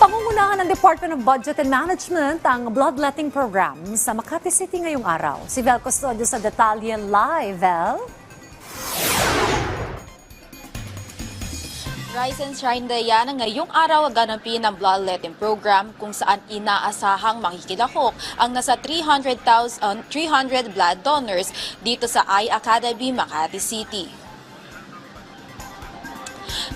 Pangungunahan ng Department of Budget and Management ang bloodletting program sa Makati City ngayong araw. Si Vel Custodio sa detalye live, Vel. Rise and Shine Diana ngayong araw ganampin ang bloodletting program kung saan inaasahang makikilahok ang nasa 300,000 uh, 300 blood donors dito sa I Academy, Makati City.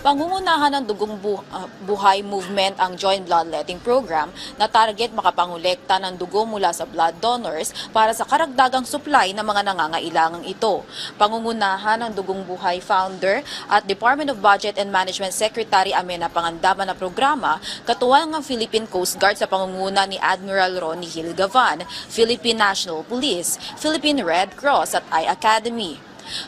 Pangungunahan ng Dugong uh, Buhay Movement ang Joint Bloodletting Program na target makapangolekta ng dugo mula sa blood donors para sa karagdagang supply ng mga nangangailangang ito. Pangungunahan ng Dugong Buhay founder at Department of Budget and Management Secretary Amena Pangandaman na programa, katuwang ng Philippine Coast Guard sa pangunguna ni Admiral Ronnie Hilgavan, Philippine National Police, Philippine Red Cross at I Academy.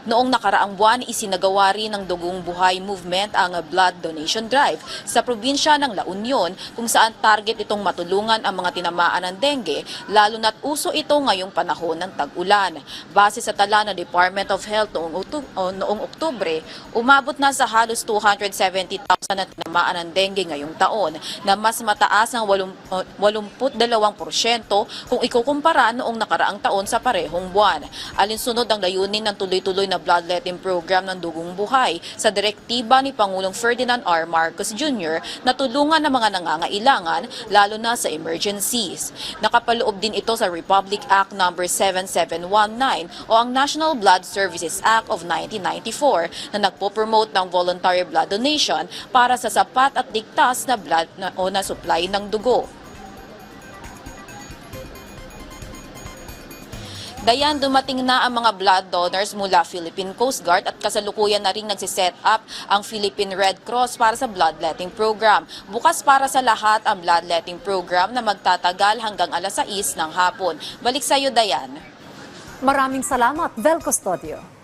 Noong nakaraang buwan, isinagawa rin ng Dugong Buhay Movement ang Blood Donation Drive sa probinsya ng La Union kung saan target itong matulungan ang mga tinamaan ng dengue lalo na't uso ito ngayong panahon ng tag-ulan. Base sa tala ng Department of Health noong, noong Oktubre, umabot na sa halos 270,000 na tinamaan ng dengue ngayong taon na mas mataas ng 82% kung ikukumpara noong nakaraang taon sa parehong buwan. Alinsunod ang layunin ng tuloy-tuloy na bloodletting program ng Dugong Buhay sa direktiba ni Pangulong Ferdinand R. Marcos Jr. na tulungan ng mga nangangailangan lalo na sa emergencies. Nakapaloob din ito sa Republic Act No. 7719 o ang National Blood Services Act of 1994 na nagpo-promote ng voluntary blood donation para sa sapat at ligtas na blood na, o na supply ng dugo. Dayan, dumating na ang mga blood donors mula Philippine Coast Guard at kasalukuyan na rin nagsiset up ang Philippine Red Cross para sa bloodletting program. Bukas para sa lahat ang bloodletting program na magtatagal hanggang alas 6 ng hapon. Balik sa iyo, Dayan. Maraming salamat, Vel Custodio.